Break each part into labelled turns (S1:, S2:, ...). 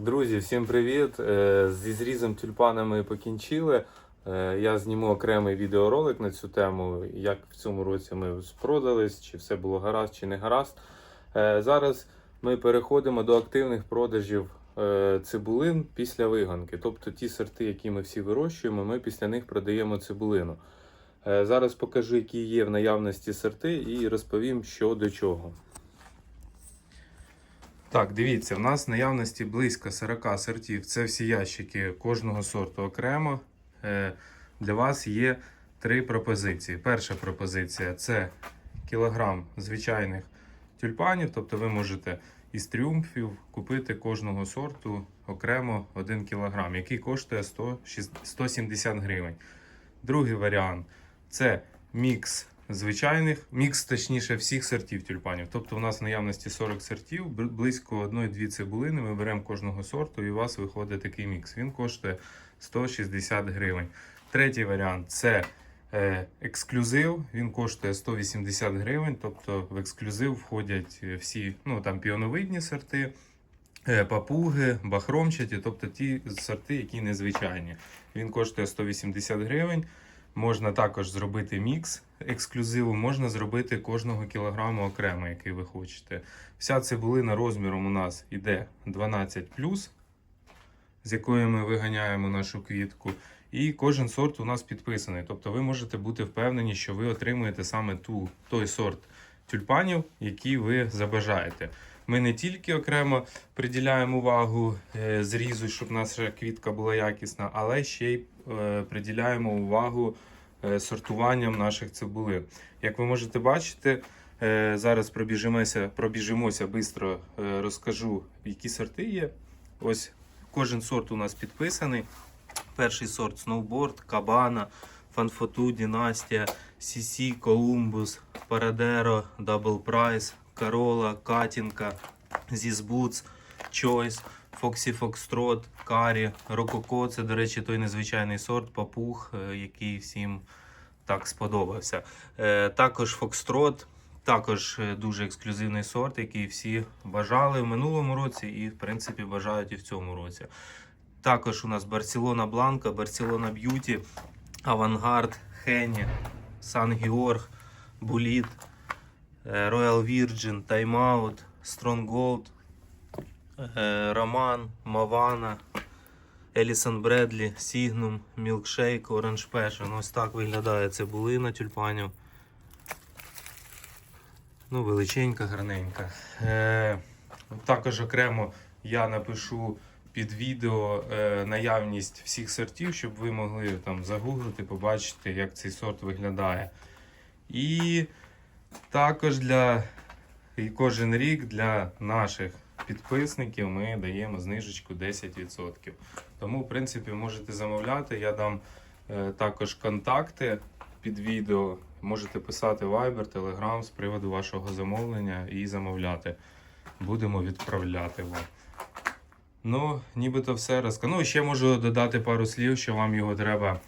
S1: друзі, всім привіт! Е, Зі зрізом тюльпана ми покінчили. Е, Я зніму окремий відеоролик на цю тему, як в цьому році ми спродались, чи все було гаразд, чи не гаразд. Е, Зараз ми переходимо до активних продажів цибулин після виганки. Тобто ті сорти, які ми всі вирощуємо, ми після них продаємо цибулину. Зараз покажу, які є в наявності сорти, і розповім, що до чого. Так, дивіться, в нас в наявності близько 40 сортів. Це всі ящики кожного сорту окремо. Е, Для вас є три пропозиції. Перша пропозиція це кілограм звичайних тюльпанів. Тобто ви можете із тріумфів купити кожного сорту окремо 1 кілограм, який коштує 100, 170 гривень. Другий варіант це мікс звичайних, мікс, точніше, всіх сортів тюльпанів. Тобто, у нас в наявності 40 сортів, близько 1-2 цибулини. Ми беремо кожного сорту, і у вас виходить такий мікс. Він коштує 160 гривень. Третій варіант це е, ексклюзив. Він коштує 180 гривень. Тобто в ексклюзив входять е, всі ну, там піоновидні сорти. е, Папуги, бахромчаті, тобто ті сорти, які незвичайні. Він коштує 180 гривень. Можна також зробити мікс ексклюзиву, можна зробити кожного кілограму окремо, який ви хочете. Вся цибулина розміром у нас іде 12 з якої ми виганяємо нашу квітку. І кожен сорт у нас підписаний. Тобто ви можете бути впевнені, що ви отримуєте саме ту, той сорт тюльпанів, який ви забажаєте. Ми не тільки окремо приділяємо увагу е, зрізу, щоб наша квітка була якісна, але ще й е, приділяємо увагу е, сортуванням наших цибулин. Як ви можете бачити, зараз пробіжимося, пробіжимося швидко, розкажу, які сорти є. Ось кожен сорт у нас підписаний. Перший сорт Snowboard, Кабана, Фанфоту, Дінастія, CC, Колумбус, Парадеро, Double Price, Карола, Катінка, Зізбуц, Choice, Foxy Foxtrot, Карі, Рококо. Це, до речі, той незвичайний сорт, папуг, е, який всім так сподобався. Е, Також Foxtrot, також е, дуже ексклюзивний сорт, який всі бажали в минулому році і, в принципі, бажають і в цьому році. Також у нас Барселона Бланка, Барселона Б'юті, Авангард, Хені, Сан Георг, Буліт, е, Royal Virgin, Time Out, Stronghold, е, Роман, Мавана, Елісон Бредлі, Сігнум, Мілкшейк, Оранж Passion. Ось так виглядає цибулина тюльпанів. Ну, величенька, гарненька. Е, також окремо я напишу під відео е, наявність всіх сортів, щоб ви могли там загуглити, побачити, як цей сорт виглядає. І також для і кожен рік для наших підписників ми даємо знижечку 10%. Тому, в принципі, можете замовляти. Я дам е, також контакти під відео. Можете писати Viber, Telegram з приводу вашого замовлення і замовляти. Будемо відправляти вам. Ну, нібито все розказано. Ну, ще можу додати пару слів, що вам його треба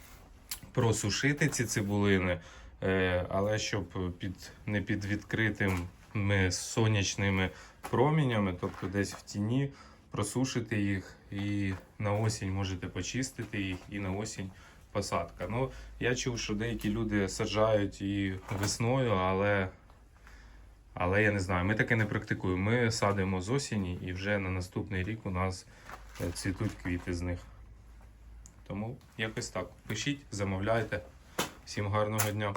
S1: просушити, ці цибулини, але щоб під, не під відкритими сонячними промінями, тобто десь в тіні, просушити їх і на осінь можете почистити їх, і на осінь посадка. Ну, я чув, що деякі люди саджають і весною, але. Але я не знаю, ми таке не практикуємо. Ми садимо з осені і вже на наступний рік у нас е, цвітуть квіти з них. Тому якось так. Пишіть, замовляйте. Всім гарного дня.